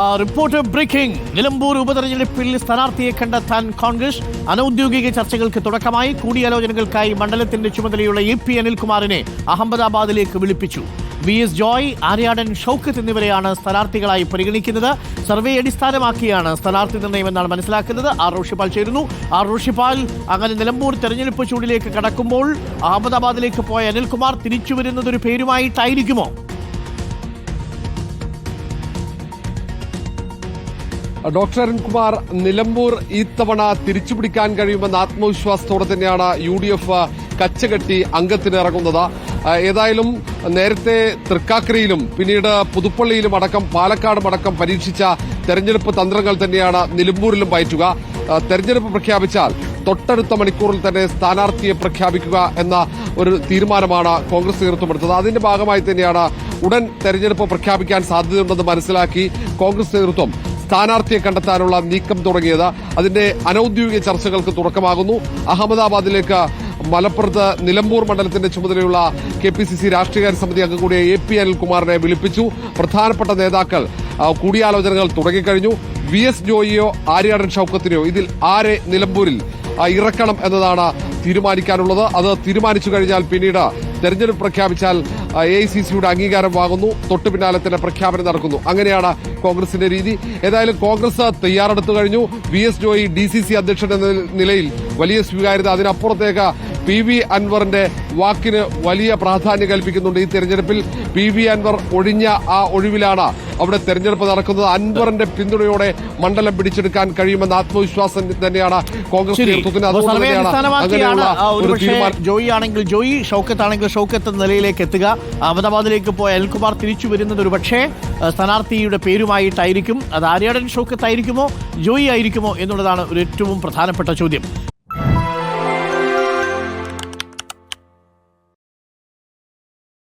Report breaking. Nilambur ഉപതെരഞ്ഞെടുപ്പിൽ സ്ഥാനാർത്ഥിയെ കണ്ടെത്താൻ കോൺഗ്രസ് അനൌദ്യോഗിക ചർച്ചകൾക്ക് തുടക്കമായി. കൂടിയാലോചനകൾക്കായി മണ്ഡലത്തിന്റെ ചുമതലയുള്ള എ പി അനിൽകുമാറിനെ അഹമ്മദാബാദിലേക്ക് വിളിപ്പിച്ചു. വി എസ് ജോയ് ആര്യാടൻ ഷൌക്കത്ത് എന്നിവരെയാണ് സ്ഥാനാർത്ഥികളായി പരിഗണിക്കുന്നത്. സർവേ അടിസ്ഥാനമാക്കിയാണ് സ്ഥാനാർത്ഥി നിർണയം എന്നാണ് മനസ്സിലാക്കുന്നത്. ആർ റോഷിപ്പാൽ ചേരുന്നു. ആർ റോഷിപ്പാൽ അങ്ങനെ നിലമ്പൂർ തെരഞ്ഞെടുപ്പ് ചൂടിലേക്ക് കടക്കുമ്പോൾ അഹമ്മദാബാദിലേക്ക് പോയ അനിൽകുമാർ തിരിച്ചു വരുന്നത് ഒരു പേരുമായിട്ടായിരിക്കുമോ? ഡോക്ടർ അരുൺകുമാർ നിലമ്പൂർ ഇത്തവണ തിരിച്ചുപിടിക്കാൻ കഴിയുമെന്ന ആത്മവിശ്വാസത്തോടെ തന്നെയാണ് യു ഡി എഫ് കച്ചകെട്ടി അംഗത്തിനിറങ്ങുന്നത്. ഏതായാലും നേരത്തെ തൃക്കാക്കരയിലും പിന്നീട് പുതുപ്പള്ളിയിലും അടക്കം പാലക്കാടും അടക്കം പരീക്ഷിച്ച തെരഞ്ഞെടുപ്പ് തന്ത്രങ്ങൾ തന്നെയാണ് നിലമ്പൂരിലും പയറ്റുക. തെരഞ്ഞെടുപ്പ് പ്രഖ്യാപിച്ചാൽ തൊട്ടടുത്ത മണിക്കൂറിൽ തന്നെ സ്ഥാനാർത്ഥിയെ പ്രഖ്യാപിക്കുക എന്ന ഒരു തീരുമാനമാണ് കോൺഗ്രസ് നേതൃത്വം അതിന്റെ ഭാഗമായി തന്നെയാണ് ഉടൻ തെരഞ്ഞെടുപ്പ് പ്രഖ്യാപിക്കാൻ സാധ്യതയുണ്ടെന്ന് മനസ്സിലാക്കി കോൺഗ്രസ് നേതൃത്വം സ്ഥാനാർത്ഥിയെ കണ്ടെത്താനുള്ള നീക്കം തുടങ്ങിയത്. അതിന്റെ അനൌദ്യോഗിക ചർച്ചകൾക്ക് തുടക്കമാകുന്നു. അഹമ്മദാബാദിലേക്ക് മലപ്പുറത്ത് നിലമ്പൂർ മണ്ഡലത്തിന്റെ ചുമതലയുള്ള കെ പി സി സി രാഷ്ട്രീയകാര്യ സമിതി അംഗം കൂടിയ എ പി അനിൽകുമാറിനെ വിളിപ്പിച്ചു. പ്രധാനപ്പെട്ട നേതാക്കൾ കൂടിയാലോചനകൾ തുടങ്ങിക്കഴിഞ്ഞു. വി എസ് ജോയിയോ ആര്യാടൻ ഷൌക്കത്തിനെയോ ഇതിൽ ആരെ നിലമ്പൂരിൽ ഇറക്കണം എന്നതാണ് തീരുമാനിക്കാനുള്ളത്. അത് തീരുമാനിച്ചു കഴിഞ്ഞാൽ പിന്നീട് തെരഞ്ഞെടുപ്പ് പ്രഖ്യാപിച്ചാൽ എ ഐ സി സിയുടെ അംഗീകാരം വാങ്ങുന്നു തൊട്ടു പിന്നാലെ തന്നെ പ്രഖ്യാപനം നടക്കുന്നു. അങ്ങനെയാണ് കോൺഗ്രസിന്റെ രീതി. ഏതായാലും കോൺഗ്രസ് തയ്യാറെടുത്തു കഴിഞ്ഞു. V S Joy D C C അധ്യക്ഷൻ എന്ന നിലയിൽ വലിയ സ്വീകാര്യത അതിനപ്പുറത്തേക്ക് പി വി അൻവറിന്റെ വാക്കിന് വലിയ പ്രാധാന്യം കൽപ്പിക്കുന്നുണ്ട് ഈ തെരഞ്ഞെടുപ്പിൽ. പി വി അൻവർ ഒഴിഞ്ഞ ആ ഒഴിവിലാണ് അവിടെ തെരഞ്ഞെടുപ്പ് നടക്കുന്നത്. അൻവറിന്റെ പിന്തുണയോടെ മണ്ഡലം പിടിച്ചെടുക്കാൻ കഴിയുമെന്ന ആത്മവിശ്വാസം തന്നെയാണ് കോൺഗ്രസ് നേതൃത്വത്തിന്. അതുകൊണ്ട് ജോയി ആണെങ്കിൽ ജോയി ഷൗക്കത്ത് ആണെങ്കിൽ ഷൗക്കത്ത് എന്ന നിലയിലേക്ക് എത്തുക. അഹമ്മദാബാദിലേക്ക് പോയ അനിൽകുമാർ തിരിച്ചു വരുന്നത് ഒരു പക്ഷേ സ്ഥാനാർത്ഥിയുടെ പേരുമായിട്ടായിരിക്കും. അത് ആര്യാടൻ ഷൗക്കത്ത് ആയിരിക്കുമോ ജോയി ആയിരിക്കുമോ എന്നുള്ളതാണ് ഒരു ഏറ്റവും പ്രധാനപ്പെട്ട ചോദ്യം.